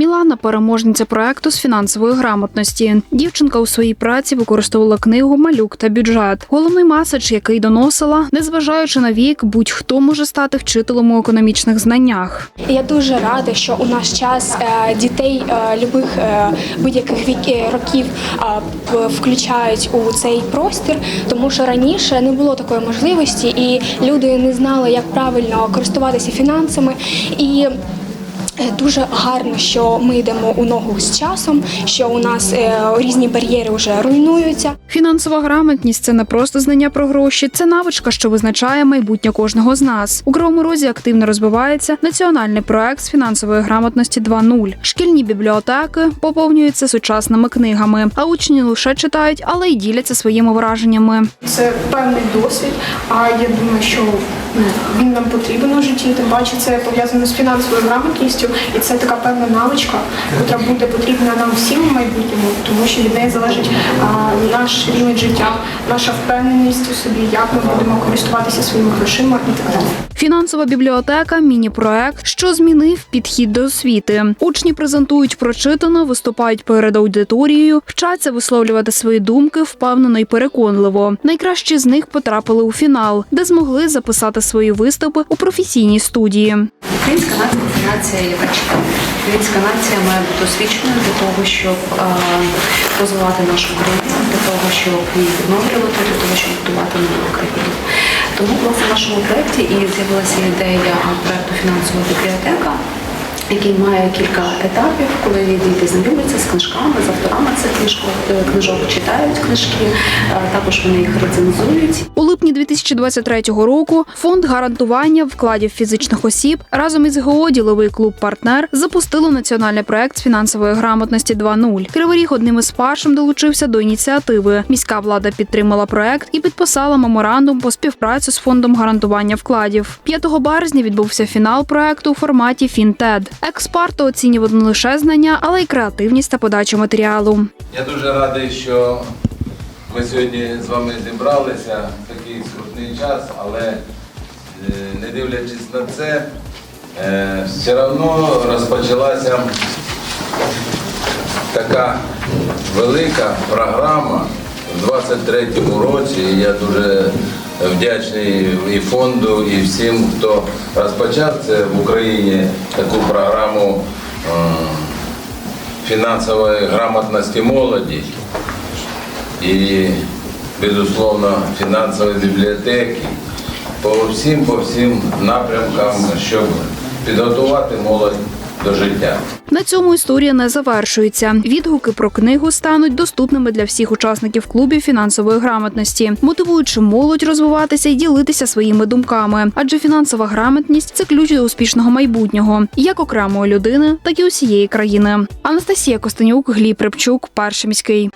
Мілана переможниця проекту з фінансової грамотності. Дівчинка у своїй праці використовувала книгу Малюк та бюджет. Головний меседж, який доносила, незважаючи на вік, будь-хто може стати вчителем у економічних знаннях. Я дуже рада, що у наш час е, дітей е, любих е, будь-яких вік років включають у цей простір, тому що раніше не було такої можливості, і люди не знали, як правильно користуватися фінансами. І Дуже гарно, що ми йдемо у ногу з часом, що у нас е, різні бар'єри вже руйнуються. Фінансова грамотність це не просто знання про гроші, це навичка, що визначає майбутнє кожного з нас. У Кривому Розі активно розвивається національний проект з фінансової грамотності 2.0. Шкільні бібліотеки поповнюються сучасними книгами, а учні лише читають, але й діляться своїми враженнями. Це певний досвід, а я думаю, що ну, він нам потрібен у житті. Тим паче це пов'язано з фінансовою грамотністю, і це така певна навичка, яка буде потрібна нам всім в майбутньому, тому що від неї залежить а, наш рівень життя, наша впевненість у собі, як ми будемо користуватися своїми грошима і так далі. Фінансова бібліотека міні-проект, що змінив підхід до освіти. Учні презентують прочитано, виступають перед аудиторією, вчаться висловлювати свої думки впевнено і переконливо. Найкращі з них потрапили у фінал, де змогли записати свої виступи у професійній студії. Українська нація це нація єврейська. Українська нація має бути освіченою для того, щоб розвивати нашу країну, для того, щоб її відновлювати, для того, щоб будувати нову країну. Тому власне в нашому проєкті і з'явилася ідея проєкту фінансова бібліотека. Який має кілька етапів, коли діти знайомляться з книжками, з авторами цих книжок, е, книжок читають книжки, е, також вони їх рецензують. У липні 2023 року фонд гарантування вкладів фізичних осіб разом із ГО «Діловий клуб Партнер запустило національний проект з фінансової грамотності 2.0. Кривий Ріг одним із першим долучився до ініціативи. Міська влада підтримала проект і підписала меморандум по співпрацю з фондом гарантування вкладів. 5 березня відбувся фінал проекту у форматі Фінтед. Експарто оцінювали не лише знання, але й креативність та подачу матеріалу. Я дуже радий, що ми сьогодні з вами зібралися в такий скрутний час, але е, не дивлячись на це, е, все одно розпочалася така велика програма в 23-му році. І я дуже вдячний і фонду, і всім, хто розпочав це в Україні таку програму. финансовой грамотности молоді і, безусловно, фінансової бібліотеки по всім, по всім напрямкам, щоб підготувати молодь до життя. На цьому історія не завершується. Відгуки про книгу стануть доступними для всіх учасників клубів фінансової грамотності, мотивуючи молодь розвиватися і ділитися своїми думками. Адже фінансова грамотність це ключ до успішного майбутнього, як окремої людини, так і усієї країни. Анастасія Костенюк, Гліб Репчук, перший міський.